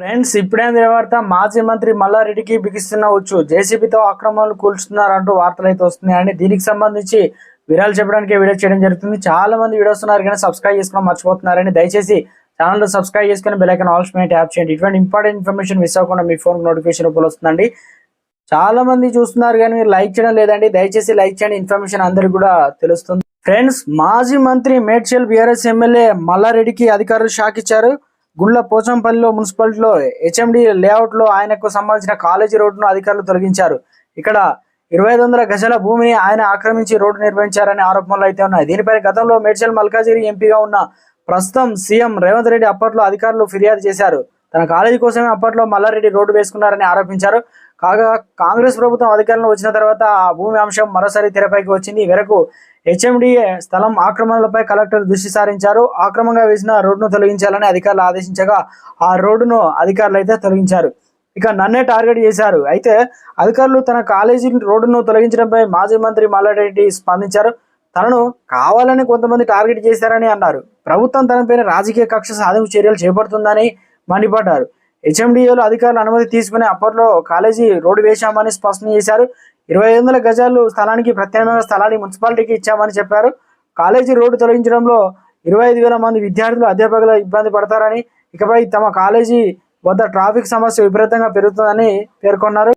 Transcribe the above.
Friends ఇప్పుడేంది వార్త మాజీ మంత్రి మల్లారెడ్డికి బిగిస్తున్న వచ్చు జేసీబీతో అక్రమాలు కూల్చుతున్నారంటూ వార్తలు అయితే వస్తున్నాయండి దీనికి సంబంధించి వివరాలు చెప్పడానికి వీడియో చేయడం జరుగుతుంది. చాలా మంది వీడియోస్ వస్తున్నారు కానీ సబ్స్క్రైబ్ చేసుకోవడం మర్చిపోతున్నారని. దయచేసి ఛానల్ సబ్స్క్రైబ్ చేసుకుని బెల్ ఆల్స్ మీద ట్యాప్ చేయండి. ఇటువంటి ఇంపార్టెంట్ ఇన్ఫర్మేషన్ మిస్ అవ్వకుండా మీ ఫోన్ నోటిఫికేషన్ రూపంలో వస్తుందండి. చాలా మంది చూస్తున్నారు కానీ మీరు లైక్ చేయడం లేదండి. దయచేసి లైక్ చేయండి. ఇన్ఫర్మేషన్ అందరికి కూడా తెలుస్తుంది. ఫ్రెండ్స్ మాజీ మంత్రి మేడ్చల్ బీఆర్ఎస్ ఎమ్మెల్యే మల్లారెడ్డికి అధికారులు షాక్ ఇచ్చారు. గుండ్ల పోచంపల్లిలో మున్సిపాలిటీలో హెచ్ఎండి లేఅవుట్లో ఆయనకు సంబంధించిన కాలేజీ రోడ్డును అధికారులు తొలగించారు. ఇక్కడ ఇరవై ఐదు వందల గజల భూమిని ఆయన ఆక్రమించి రోడ్డు నిర్వహించారనే ఆరోపణలు అయితే ఉన్నాయి. దీనిపై గతంలో మేడ్చల్ మల్కాజిరి ఎంపీగా ఉన్న ప్రస్తుతం సీఎం రేవంత్ రెడ్డి అప్పట్లో అధికారులు ఫిర్యాదు చేశారు. తన కాలేజీ కోసమే అప్పట్లో మల్లారెడ్డి రోడ్డు వేసుకున్నారని ఆరోపించారు. కాగా కాంగ్రెస్ ప్రభుత్వం అధికారంలో వచ్చిన తర్వాత ఆ భూమి అంశం మరోసారి తెరపైకి వచ్చింది. వరకు మేరకు హెచ్ఎండిఏ స్థలం ఆక్రమణలపై కలెక్టర్ దృష్టి సారించారు. ఆక్రమంగా వేసిన రోడ్డును తొలగించాలని అధికారులు ఆదేశించగా ఆ రోడ్డును అధికారులు అయితే తొలగించారు. ఇక నన్నే టార్గెట్ చేశారు. అయితే అధికారులు తన కాలేజీ రోడ్డును తొలగించడంపై మాజీ మంత్రి మల్లారెడ్డి స్పందించారు. తనను కావాలని కొంతమంది టార్గెట్ చేశారని అన్నారు. ప్రభుత్వం తనపైన రాజకీయ కక్ష సాధింపు చర్యలు చేపడుతుందని మండిపడ్డారు. హెచ్ఎండిఏలో అధికారులు అనుమతి తీసుకుని అప్పట్లో కాలేజీ రోడ్డు వేశామని స్పష్టం చేశారు. ఇరవై వందల గజాలు స్థలానికి ప్రత్యామ్నాయ స్థలాన్ని మున్సిపాలిటీకి ఇచ్చామని చెప్పారు. కాలేజీ రోడ్డు తొలగించడంలో ఇరవై ఐదు వేల మంది విద్యార్థులు అధ్యాపకులు ఇబ్బంది పడతారని ఇకపై తమ కాలేజీ వద్ద ట్రాఫిక్ సమస్య విపరీతంగా పెరుగుతుందని పేర్కొన్నారు.